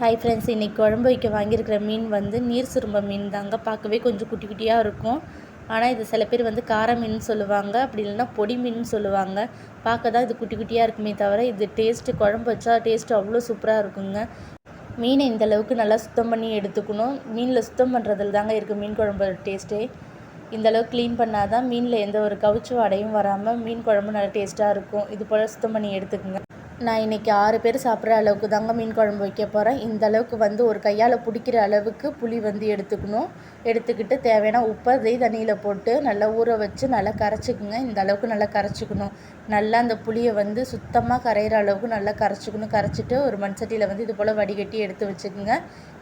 Hi friends இன்றைக்கி குழம்பு வைக்க வாங்கியிருக்கிற மீன் வந்து நீர் சுரும்ப மீன் தாங்க. பார்க்கவே கொஞ்சம் குட்டி குட்டியாக இருக்கும். ஆனால் இது சில பேர் வந்து கார மீன் சொல்லுவாங்க. அப்படி இல்லைன்னா பொடி மீன் சொல்லுவாங்க. பார்க்க தான் இது குட்டி குட்டியாக இருக்குமே தவிர இது டேஸ்ட்டு குழம்பு வச்சா டேஸ்ட்டு அவ்வளோ சூப்பராக இருக்குங்க. மீனை இந்த அளவுக்கு நல்லா சுத்தம் பண்ணி எடுத்துக்கணும். மீனில் சுத்தம் பண்ணுறதுல தாங்க இருக்குது மீன் குழம்பு டேஸ்ட்டே இந்த அளவுக்கு க்ளீன் பண்ணால் தான் மீனில் எந்த ஒரு கவுச்சு வாடையும் வராமல் மீன் குழம்பு நல்லா டேஸ்ட்டாக இருக்கும். இது போல் சுத்தம் பண்ணி எடுத்துக்கோங்க. நான் இன்றைக்கி ஆறு பேர் சாப்பிட்ற அளவுக்கு தாங்க மீன் குழம்பு வைக்க போகிறேன் இந்த அளவுக்கு வந்து ஒரு கையால் பிடிக்கிற அளவுக்கு புளி வந்து எடுத்துக்கணும். எடுத்துக்கிட்டு தேவையான உப்பை அதை தண்ணியில் போட்டு நல்லா ஊற வச்சு நல்லா கரைச்சிக்குங்க. இந்த அளவுக்கு நல்லா கரைச்சிக்கணும். நல்லா அந்த புளியை வந்து சுத்தமாக கரையிற அளவுக்கு நல்லா கரைச்சிக்கணும். கரைச்சிட்டு ஒரு மண் சட்டியில் வந்து இது போல் வடிகட்டி எடுத்து வச்சுக்கோங்க.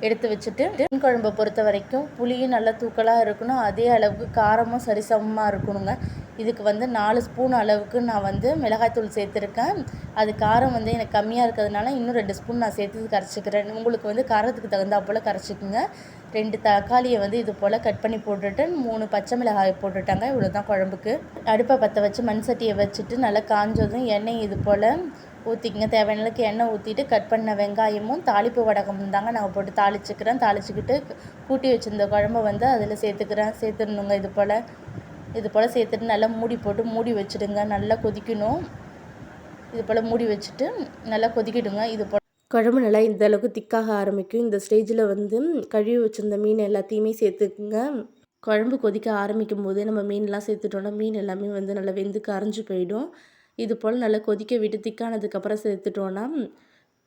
எடுத்து வச்சுட்டு மீன் குழம்பை பொறுத்த வரைக்கும் புளியும் நல்லா தூக்கலாக இருக்கணும். அதே அளவுக்கு காரமும் சரிசமமாக இருக்கணுங்க. இதுக்கு வந்து நாலு ஸ்பூன் அளவுக்கு நான் வந்து மிளகாய்த்தூள் சேர்த்துருக்கேன். அது காரம் வந்து எனக்கு கம்மியாக இருக்கிறதுனால இன்னும் ரெண்டு ஸ்பூன் நான் சேர்த்து கரைச்சிக்கிறேன். உங்களுக்கு வந்து காரத்துக்கு தகுந்தா போல் கரைச்சிக்குங்க. ரெண்டு தக்காளியை வந்து இது போல் கட் பண்ணி போட்டுட்டு மூணு பச்சை மிளகாய் போட்டுட்டாங்க. இவ்வளோ தான் குழம்புக்கு. அடுப்பை பற்ற வச்சு மண் சட்டியை வச்சுட்டு நல்லா காஞ்சதும் எண்ணெய் இது போல் ஊற்றிக்கிங்க தேவையான அளவுக்கு எண்ணெய் ஊற்றிட்டு கட் பண்ண வெங்காயமும் தாளிப்பு வடகமும் தாங்க நான் போட்டு தாளிச்சுக்கிறேன். தாளிச்சுக்கிட்டு கூட்டி வச்சுருந்த குழம்பை வந்து அதில் சேர்த்துக்கிறேன். சேர்த்துடணுங்க இது போல். இது போல் சேர்த்துட்டு நல்லா மூடி போட்டு மூடி வச்சுடுங்க. நல்லா கொதிக்கணும். இது போல் மூடி வச்சுட்டு நல்லா கொதிக்கிடுங்க இது போல் குழம்பு நல்லா இந்த அளவுக்கு திக்காக ஆரம்பிக்கும். இந்த ஸ்டேஜில் வந்து கழுவி வச்சுருந்த மீன் எல்லாத்தையுமே சேர்த்துக்குங்க. குழம்பு கொதிக்க ஆரம்பிக்கும் போது நம்ம மீன்லாம் சேர்த்துட்டோன்னா மீன் எல்லாமே வந்து நல்லா வெந்து கரைஞ்சி போயிடும். இது போல் நல்லா கொதிக்க விட்டு திக்கானதுக்கப்புறம் சேர்த்துட்டோன்னா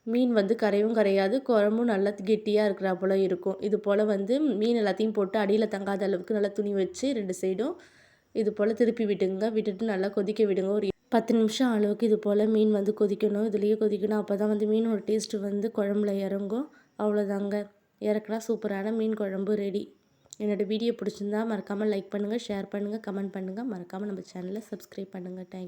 மீன் வந்து கரையும் கரையாது. குழம்பும் நல்லா கெட்டியாக இருக்கிறா போல் இருக்கும். இது போல் வந்து மீன் எல்லாத்தையும் போட்டு அடியில் தங்காத அளவுக்கு நல்லா துணி வச்சு ரெண்டு சைடும் இது போல் திருப்பி விட்டுங்க விட்டுட்டு நல்லா கொதிக்க விடுங்க. ஒரு பத்து நிமிஷம் அளவுக்கு இது போல் மீன் வந்து கொதிக்கணும். இதுலேயே கொதிக்கணும். அப்போ தான் வந்து மீனோட டேஸ்ட்டு வந்து குழம்புல இறங்கும். அவ்வளோதாங்க இறக்குனா சூப்பரான மீன் குழம்பு ரெடி என்னோடய வீடியோ பிடிச்சிருந்தா மறக்காமல் லைக் பண்ணுங்கள் ஷேர் பண்ணுங்கள் கமெண்ட் பண்ணுங்கள் மறக்காமல் நம்ம சேனலை சப்ஸ்கிரைப் பண்ணுங்கள் தேங்க்